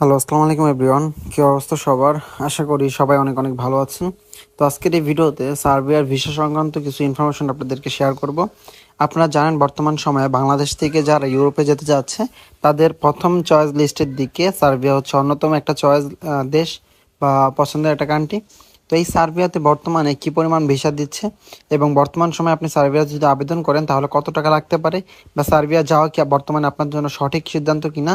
Hello আসসালামু আলাইকুম everyone কী অবস্থা সবার? আশা করি সবাই অনেক অনেক ভালো আছেন তো আজকের এই ভিডিওতে সার্বিয়ার ভিসা সংক্রান্ত কিছু ইনফরমেশন আপনাদেরকে শেয়ার করব। আপনারা জানেন, বর্তমান সময়ে বাংলাদেশ থেকে যারা ইউরোপে যেতে যাচ্ছে, তাদের প্রথম চয়েস লিস্টের দিকে সার্বিয়া হচ্ছে অন্যতম একটা চয়েস দেশ বা পছন্দের একটা কান্ট্রি তো এই সার্বিয়াতে বর্তমানে কি পরিমাণ ভিসা দিচ্ছে? এবং বর্তমান সময়ে আপনি সার্বিয়া যদি আবেদন করেন, তাহলে কত টাকা লাগতে পারে? বা সার্বিয়া যাওয়া কি বর্তমানে আপনার জন্য সঠিক সিদ্ধান্ত কিনা?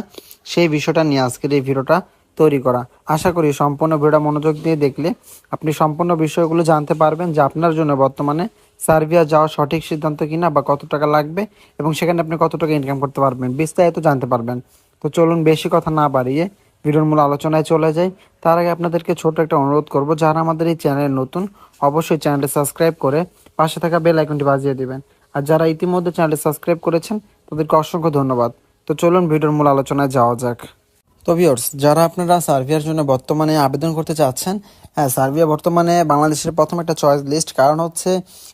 সেই বিষয়টা নিয়ে আজকের এই ভিডিওটা তৈরি করা। আশা করি সম্পূর্ণ ভিডিওটা মনোযোগ দিয়ে দেখলে আপনি সম্পূর্ণ বিষয়গুলো জানতে পারবেন যে আপনার জন্য বর্তমানে সার্বিয়া যাওয়া সঠিক সিদ্ধান্ত কিনা বা কত টাকা লাগবে এবং সেখানে আপনি কত টাকা ইনকাম করতে পারবেন, বিস্তারিত জানতে পারবেন। তো চলুন বেশি কথা না বাড়িয়ে ভিডিওর মূল আলোচনায় চলে যাই। তার আগে আপনাদেরকে ছোট একটা অনুরোধ করব, যারা আমাদের এই চ্যানেল নতুন, অবশ্যই চ্যানেলটি সাবস্ক্রাইব করে পাশে থাকা বেল আইকনটি বাজিয়ে দিবেন। আর যারা ইতিমধ্যে চ্যানেলটি সাবস্ক্রাইব করেছেন, তাদেরকে অসংখ্য ধন্যবাদ। তো চলুন ভিডিওর মূল আলোচনায় যাওয়া যাক। তো ভিওর্স যারা আপনারা সার্ভিয়ার জন্য বর্তমানে আবেদন করতে চাচ্ছেন হ্যাঁ সার্বিয়া বর্তমানে বাংলাদেশের প্রথম একটা চয়েস লিস্ট কারণ হচ্ছে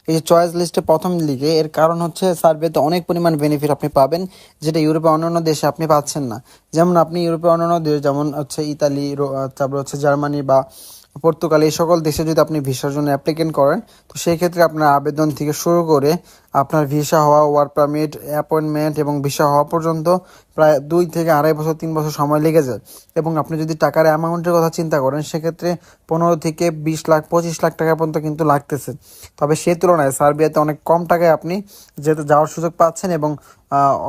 এই যে চয়েস লিস্টে প্রথম লিগে এর কারণ হচ্ছে সার্বিয়াতে অনেক পরিমাণ বেনিফিট আপনি পাবেন, যেটা ইউরোপে অন্যান্য দেশে আপনি পাচ্ছেন না। যেমন আপনি ইউরোপে অন্যান্য দেশ, যেমন হচ্ছে ইতালি তারপর হচ্ছে জার্মানি বা পর্তুগাল, এই সকল দেশে যদি আপনি ভিসার জন্য অ্যাপ্লিকেন্ট করেন, তো সেই ক্ষেত্রে আপনার আবেদন থেকে শুরু করে আপনার ভিসা হওয়া ওয়ার্ক পারমিট অ্যাপয়েন্টমেন্ট এবং ভিসা হওয়া পর্যন্ত প্রায় দুই থেকে আড়াই বছর, তিন বছর সময় লেগে যায়। এবং আপনি যদি টাকার অ্যামাউন্টের কথা চিন্তা করেন, সেক্ষেত্রে পনেরো থেকে বিশ লাখ, পঁচিশ লাখ টাকা পর্যন্ত কিন্তু লাগতেছে। তবে সেই তুলনায় সার্বিয়াতে অনেক কম টাকায় আপনি যেতে, যাওয়ার সুযোগ পাচ্ছেন এবং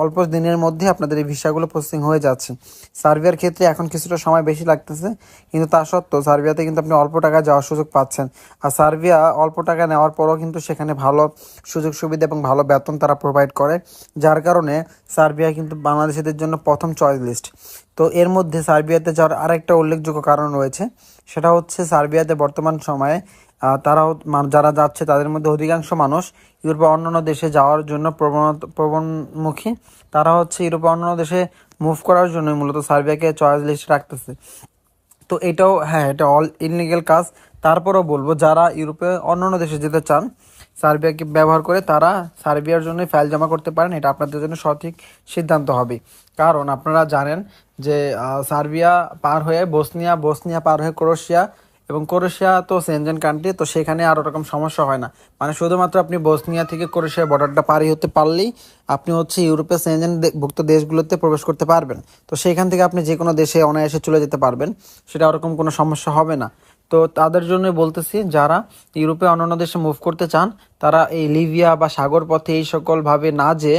অল্প দিনের মধ্যে আপনাদের এই ভিসাগুলো প্রসেসিং হয়ে যাচ্ছে। সার্বিয়ার ক্ষেত্রে এখন কিছুটা সময় বেশি লাগতেছে, কিন্তু তা সত্ত্বেও সার্বিয়াতে কিন্তু আপনি অল্প টাকা যাওয়ার সুযোগ পাচ্ছেন। আর সার্বিয়া অল্প টাকা নেওয়ার পরও কিন্তু সেখানে ভালো সুযোগ সুবিধা এবং ভালো বেতন তারা প্রোভাইড করে। যার কারণে সার্বিয়া কিন্তু বাংলাদেশিদের জন্য প্রথম চয়েস লিস্ট তো এর মধ্যে সার্বিয়াতে যাওয়ার আরেকটা উল্লেখযোগ্য কারণ রয়েছে, সেটা হচ্ছে সার্বিয়াতে বর্তমান সময়ে তারা যারা যাচ্ছে তাদের মধ্যে অধিকাংশ মানুষ ইউরোপে অন্যান্য দেশে যাওয়ার জন্য প্রবণত, প্রবণমুখী। তারা হচ্ছে ইউরোপে অন্যান্য দেশে মুভ করার জন্য মূলত সার্বিয়াকে চয়েস লিস্ট রাখতেছে। তো এটাও হ্যাঁ এটা অল ইনলিগেল কাজ। তারপরেও বলব, যারা ইউরোপে অন্যান্য দেশে যেতে চান সার্বিয়াকে ব্যবহার করে তারা সার্বিয়ার জন্য ফাইল জমা করতে পারেন, এটা আপনাদের জন্য সঠিক সিদ্ধান্ত হবে। কারণ আপনারা জানেন যে সার্বিয়া পার হয়ে বসনিয়া বসনিয়া পার হয়ে ক্রোয়েশিয়া এবং ক্রোয়েশিয়া তো সেনজেন কান্ট্রি, তো সেখানে আর ওরকম সমস্যা হয় না। মানে শুধুমাত্র আপনি বসনিয়া থেকে ক্রোয়েশিয়া বর্ডারটা পারি হতে পারলেই আপনি হচ্ছে ইউরোপের সেনজেন ভুক্ত দেশগুলোতে প্রবেশ করতে পারবেন। তো সেখান থেকে আপনি যে কোনো দেশে অনায়াসে চলে যেতে পারবেন, সেটা ওরকম কোনো সমস্যা হবে না। তো তাদের জন্য বলতেছি, যারা ইউরোপে অন্যান্য দেশে মুভ করতে চান, তারা এই লিবিয়া বা সাগর পথে এই সকল ভাবে না যে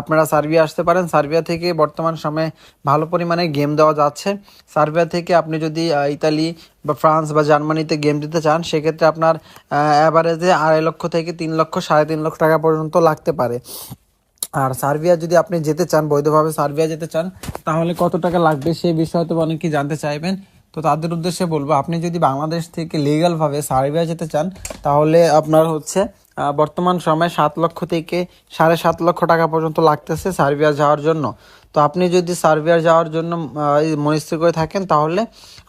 আপনারা সার্বিয়া আসতে পারেন। সার্বিয়া থেকে বর্তমান সময়ে ভালো পরিমাণে গেম দেওয়া যাচ্ছে। সার্বিয়া থেকে আপনি যদি ইতালি বা ফ্রান্স বা জার্মানিতে গেম দিতে চান, সেক্ষেত্রে আপনার অ্যাভারেজে আড়াই লক্ষ থেকে তিন লক্ষ, সাড়ে তিন লক্ষ টাকা পর্যন্ত লাগতে পারে। আর সার্বিয়া যদি আপনি যেতে চান, বৈধভাবে সার্বিয়া যেতে চান, তাহলে কত টাকা লাগবে সেই বিষয়ে তো অনেকেই জানতে চাইবেন। তো তাদের উদ্দেশ্যে বলব, আপনি যদি বাংলাদেশ থেকে লিগ্যালভাবে সার্বিয়া যেতে চান, তাহলে আপনার হচ্ছে বর্তমান সময়ে সাত লক্ষ থেকে সাড়ে সাত লক্ষ টাকা পর্যন্ত লাগতেছে সার্বিয়া যাওয়ার জন্য। তো আপনি যদি সার্বিয়া যাওয়ার জন্য মনস্থির করে থাকেন, তাহলে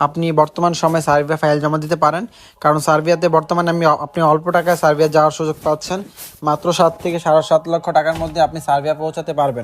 আপনি বর্তমান সময়ে সার্বিয়া ফাইল জমা দিতে পারেন। কারণ সার্বিয়াতে বর্তমানে আমি আপনি অল্প টাকায় সার্বিয়া যাওয়ার সুযোগ পাচ্ছেন। মাত্র সাত থেকে সাড়ে সাত লক্ষ টাকার মধ্যে আপনি সার্বিয়া পৌঁছাতে পারবেন।